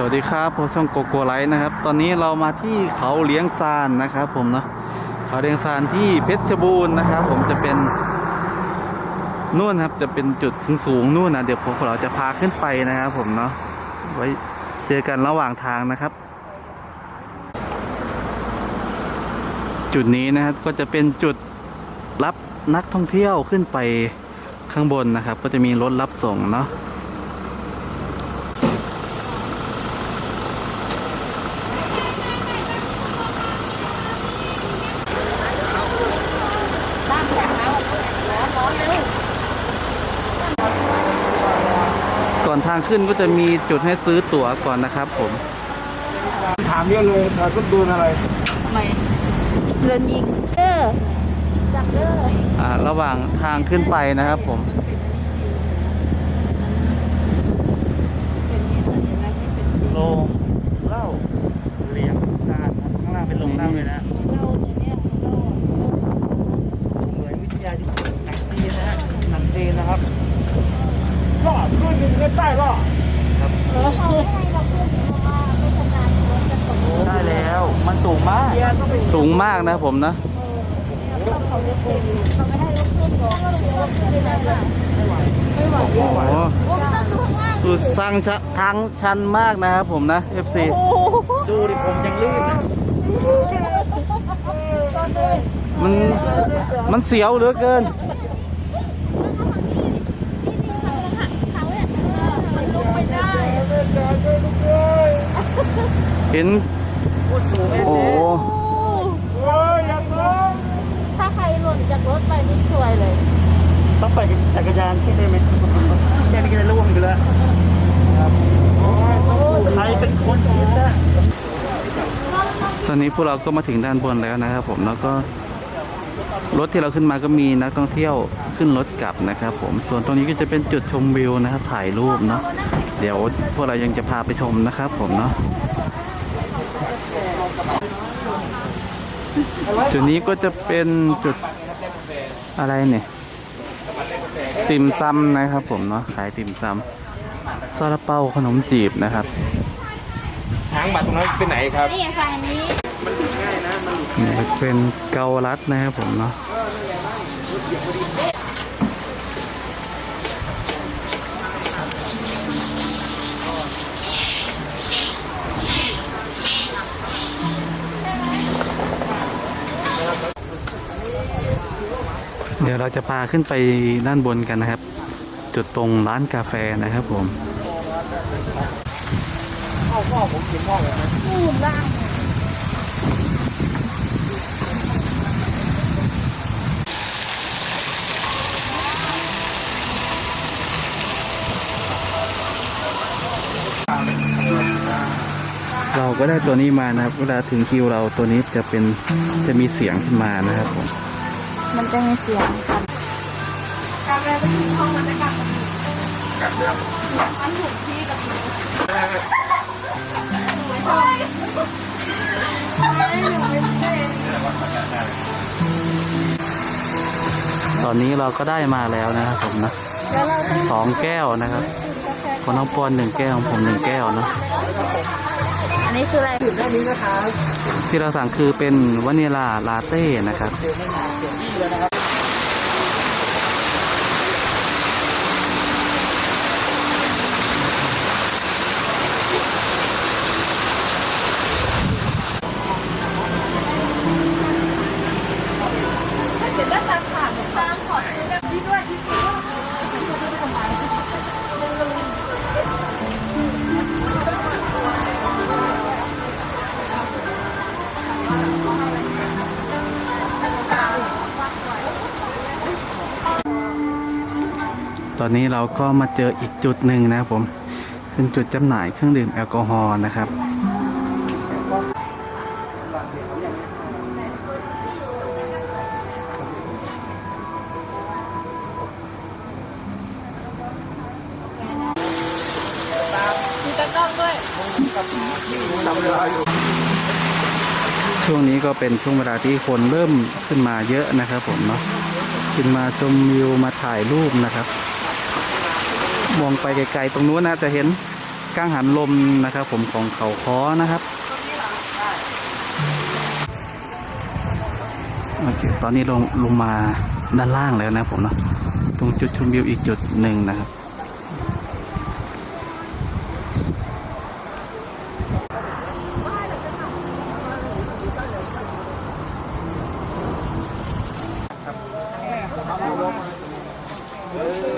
สวัสดีครับผมช่องโกโกไลท์นะครับ ตอนนี้เรามาที่เขาเลี้ยงซานนะครับ ผมเนาะเขาเลี้ยงซานที่เพชรบูรณ์นะครับ ผมจะเป็นนู่นครับ จะเป็นจุดสูงๆนู่นนะเดี๋ยวพวกเราจะพาขึ้นไปนะครับ ผมเนาะไว้เจอกันระหว่างทางนะครับ จุดนี้นะครับก็จะเป็นจุดรับนักท่องเที่ยวขึ้นไปข้างบนนะครับ ก็จะมีรถรับส่งเนาะ ก่อนทางขึ้นก็จะมีจุดให้ซื้อตั๋วก่อนนะครับผม ถามเยอะเลยถามก็ดูอะไรทำไมเดินยิงเด้อจับเด้ออ่าระหว่างทางขึ้นไปนะครับผมโรงะว่าไม่ชำนาญรถจะตกได้แล้ว มันสูงมากสูงมากนะผมนะเออเนี่ยต้องเขาจะขึ้นเขาไม่ให้รถขึ้นหรอกรถขึ้นไม่ได้ไม่ไหวไม่ไหวโอ้โหโอ้ไม่ต้องดูข้างล่างสุดสร้างชะทางชันมากนะครับผมนะ FC ดูดิผมยังลื่นนะตอนเลยมัน มันเสียวเหลือเกิน เขาเนี่ยมันลงไปได้ เห็น โอ้โหโอ้ยอย่าลงถ้าใครหล่นจากรถไปนี่ซวยเลย ต้องไปจักรยานขึ้นได้ไหมแค่นี้ก็จะล่วงอยู่แล้วใครเป็นคนคิดนะตอนนี้พวกเราก็มาถึงด้านบนแล้วนะครับ ผมแล้วก็รถที่เราขึ้นมาก็มีนักท่องเที่ยวขึ้นรถกลับนะครับ ผมส่วนตรงนี้ก็จะเป็นจุดชมวิวนะครับถ่ายรูปเนาะเดี๋ยวพวกเรายังจะพาไปชมนะครับ ผมเนาะ จุดนี้ก็จะเป็นจุดอะไรเนี่ย ติ่มซำนะครับผมเนาะขายติ่มซำซาลาเปาขนมจีบนะครับทางบัตรตรงนั้นเป็นไหนครับนี่ฝั่งนี้นี่ก็เป็นเกาลัดนะครับผมเนาะ ยวเราจะพาขึ้นไปด้านบนกันนะครับ จุดตรงร้านกาแฟนะครับผมนู่นล่างเราก็ได้ตัวนี้มานะครับ เวลาถึงคิวเราตัวนี้จะเป็นจะมีเสียงขึ้นมานะครับผม มันจะมีเสียงกันตอนนี้เราก็ได้มาแล้วนะครับผมนะแล้วเราต้องสองแก้วนะครับคนน้องปอนหนึ่งแก้วของผมหนึ่งแก้วเนาะ อันนี้คืออะไรด้านนี้นะครับที่เราสั่งคือเป็นวานิลาลาเต้นะครับ ตอนนี้เราก็มาเจออีกจุดหนึ่งนะผม เป็นจุดจำหน่ายเครื่องดื่มแอลกอฮอล์นะครับช่วงนี้ก็เป็นช่วงเวลาที่คนเริ่มขึ้นมาเยอะนะครับผมเนาะขึ้นมาชมวิวมาถ่ายรูปนะครับ มองไปไกลๆตรงนู้นนะจะเห็นกังหันลมนะครับ ผมของเขาค้อนะครับโอเคตอนนี้ลงลงมาด้านล่างแล้วนะผมเนาะตรงจุดชมวิวอีกจุดหนึ่งนะครับเออ